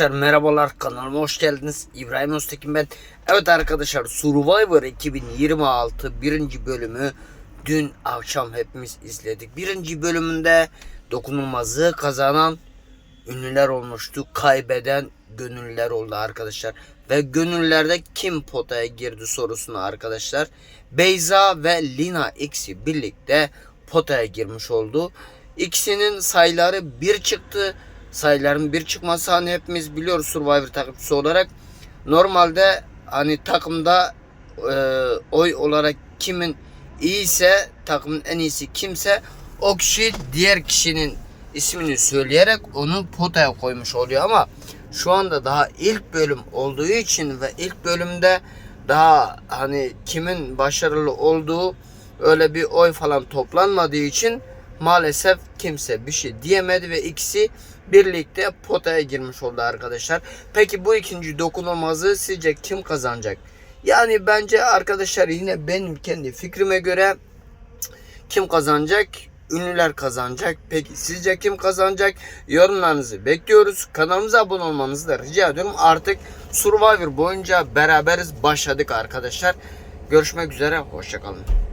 Arkadaşlar merhabalar kanalıma hoş geldiniz. İbrahim Öztekin ben. Evet arkadaşlar Survivor 2026 birinci bölümü dün akşam hepimiz izledik. Birinci bölümünde dokunulmazlığı kazanan ünlüler olmuştu. Kaybeden gönüllüler oldu arkadaşlar. Ve gönüllerde kim potaya girdi sorusunu arkadaşlar. Beyza ve Lina X'i birlikte potaya girmiş oldu. İkisinin sayıları bir çıktı. Sayıların bir çıkması hani hepimiz biliyoruz Survivor takipçisi olarak. Normalde hani takımda e, oy olarak kimin iyiyse takımın en iyisi kimse o kişi diğer kişinin ismini söyleyerek onu potaya koymuş oluyor ama şu anda daha ilk bölüm olduğu için ve ilk bölümde daha hani kimin başarılı olduğu öyle bir oy falan toplanmadığı için maalesef kimse bir şey diyemedi ve ikisi birlikte potaya girmiş oldu arkadaşlar. Peki bu ikinci dokunulmazlığı sizce kim kazanacak? Yani bence arkadaşlar yine benim kendi fikrime göre kim kazanacak? Ünlüler kazanacak. Peki sizce kim kazanacak? Yorumlarınızı bekliyoruz. Kanalımıza abone olmanızı da rica ediyorum. Artık Survivor boyunca beraberiz başladık arkadaşlar. Görüşmek üzere. Hoşçakalın.